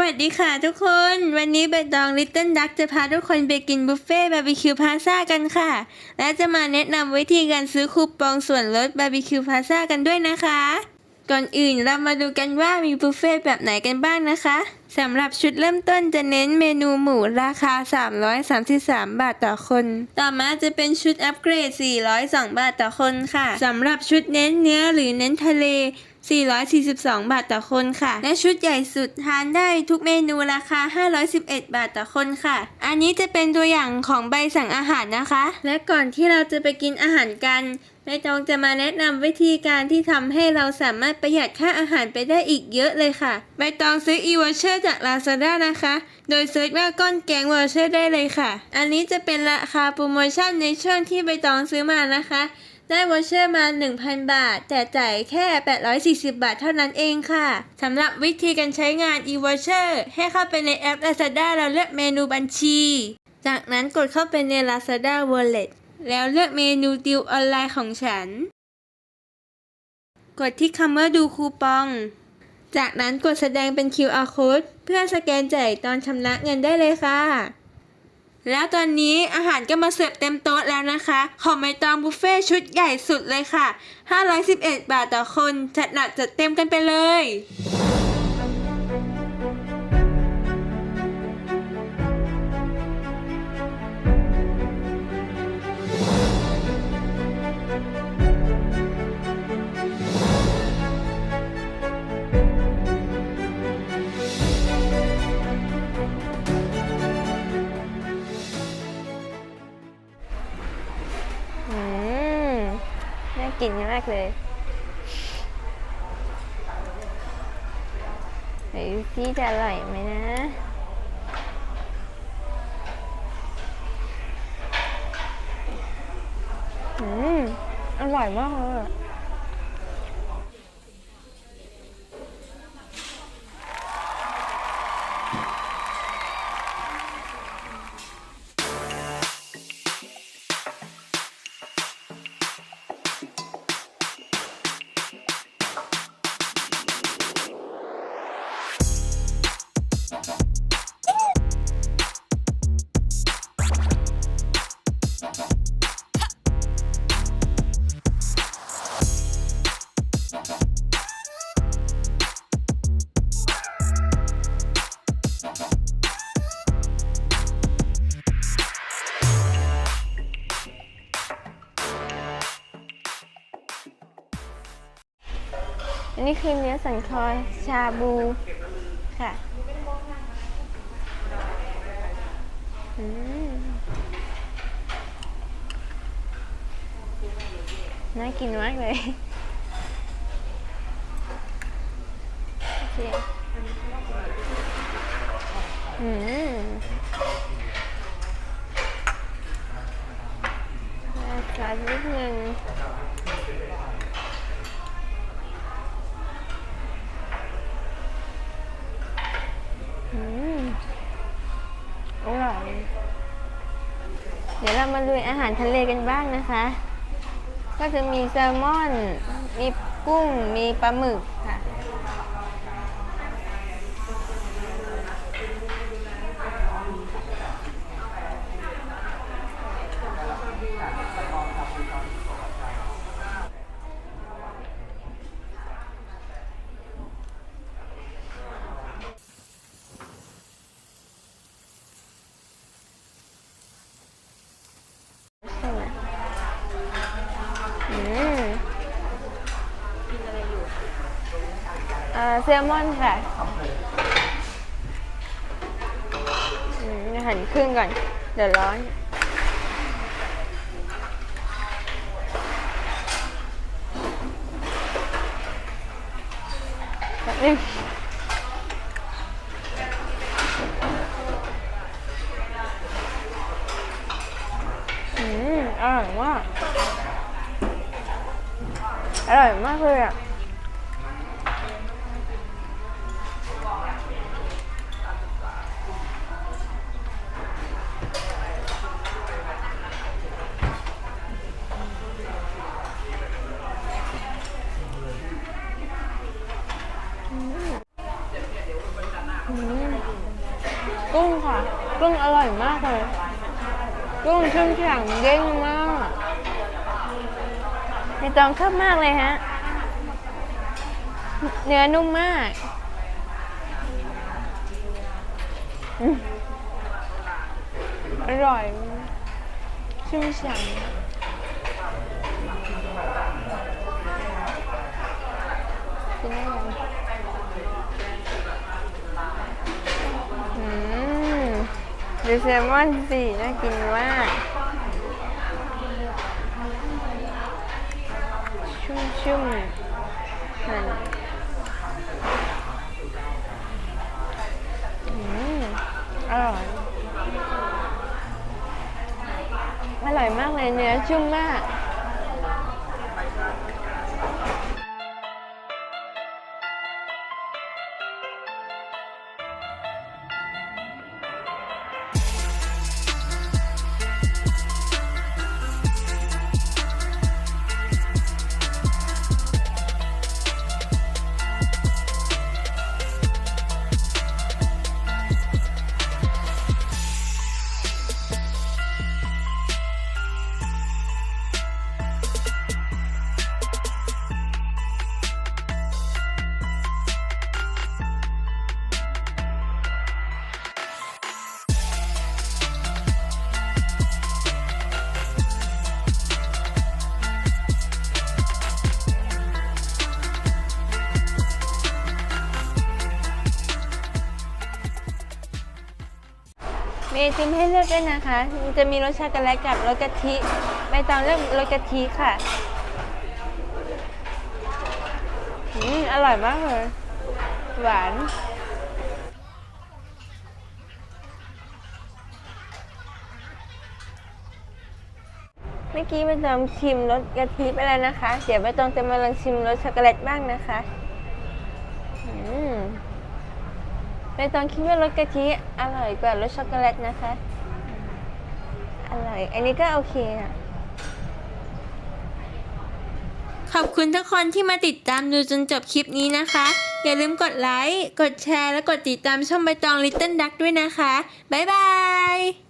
วัสดีค่ะทุกคน วันนี้ใบตองลิตเติ้ลดักจะพาทุกคนไปกินบุฟเฟ่บาร์บีคิวพาซ่ากันค่ะ และจะมาแนะนำวิธีการซื้อคูปองส่วนลดบาร์บีคิวพาซ่ากันด้วยนะคะ ก่อนอื่นเรามาดูกันว่ามีบุฟเฟ่แบบไหนกันบ้างนะคะสำหรับชุดเริ่มต้นจะเน้นเมนูหมูราคา 333 บาทต่อคน ต่อมาจะเป็นชุดอัปเกรด 402 บาทต่อคนค่ะสำหรับชุดเน้นเนื้อหรือเน้นทะเล 442 บาทต่อคนค่ะ และชุดใหญ่สุดทานได้ทุกเมนูราคา 511 บาทต่อคนค่ะ อันนี้จะเป็นตัวอย่างของใบสั่งอาหารนะคะ และก่อนที่เราจะไปกินอาหารกันใบตองจะมาแนะนำวิธีการที่ทำให้เราสามารถประหยัดค่าอาหารไปได้อีกเยอะเลยค่ะใบตองซื้อ e-voucher จาก Lazada นะคะ โดยเซิร์ชว่าก้อนแกง voucher ได้เลยค่ะ อันนี้จะเป็นราคาโปรโมชั่นในช่วงที่ใบตองซื้อมานะคะ ได้วอเชอร์มา 1,000 บาท แต่จ่ายแค่ 840 บาทเท่านั้นเองค่ะ สำหรับวิธีการใช้งาน e-voucher ให้เข้าไปในแอป Lazada แล้วเลือกเมนูบัญชี จากนั้นกดเข้าไปใน Lazada Wallet แล้วเลือกเมนูดิวออนไลน์ของฉัน กดที่คำว่าดูคูปอง จากนั้นกดแสดงเป็น QR code เพื่อสแกนจ่ายตอนชำระเงินได้เลยค่ะ แล้วตอนนี้อาหารก็มาเสิร์ฟเต็มโต๊ะแล้วนะคะ ของใบตองบุฟเฟ่ชุดใหญ่สุดเลยค่ะ 511 บาทต่อคน จัดหนักจัดเต็มกันไปเลย กินมากเลยไหนดูซิจะอร่อยไหมนะอืมอร่อยมากเลย อันนี้คือเนื้อสันคอชาบูค่ะอืมน่ากินมากเลย โอเค อืมราคานิดนึง เดี๋ยวเรามาลุยอาหารทะเลกันบ้างนะคะ ก็จะมีแซลมอน มีกุ้ง มีปลาหมึกค่ะ ใช่ไหมอืมกินอะไรอยู่เอ่อ แซลมอนค่ะอืมเดี๋ยวหั่นครึ่งก่อน เดี๋ยวร้อนแป๊บนึงอืมอร่อยมากอร่อยมากเลยอะ กุ้งค่ะกุ้งอร่อยมากเลยกุ้งชุ่มฉ่ำเด้งมากในตองชอบมากเลยฮะ เนื้อนุ่มมากอืมอร่อยชุ่มฉ่ำกินได้ยังอืม ดูแซลมอนสิน่ากินมากชุ่มชุ่มนั่นอืมอร่อย อร่อยมากเลยเนื้อชุ่มมาก มีไอติมให้เลือกด้วยนะคะ จะมีรสช็อกโกแลตกับรสกะทิใบตองเลือกรสกะทิค่ะ อืมอร่อยมากเลย หวานเมื่อกี้ใบตองชิมรสกะทิไปแล้วนะคะ เดี๋ยวใบตองจะมาลองชิมรสช็อกโกแลตบ้างนะคะ อืม ใบตองคิดว่ารสกะทิอร่อยกว่ารสช็อกโกแลตนะคะ อร่อย อันนี้ก็โอเคค่ะขอบคุณทุกคนที่มาติดตามดูจนจบคลิปนี้นะคะ อย่าลืมกดไลค์ กดแชร์ และกดติดตามช่องใบตอง Little Duck ด้วยนะคะ บ๊ายบาย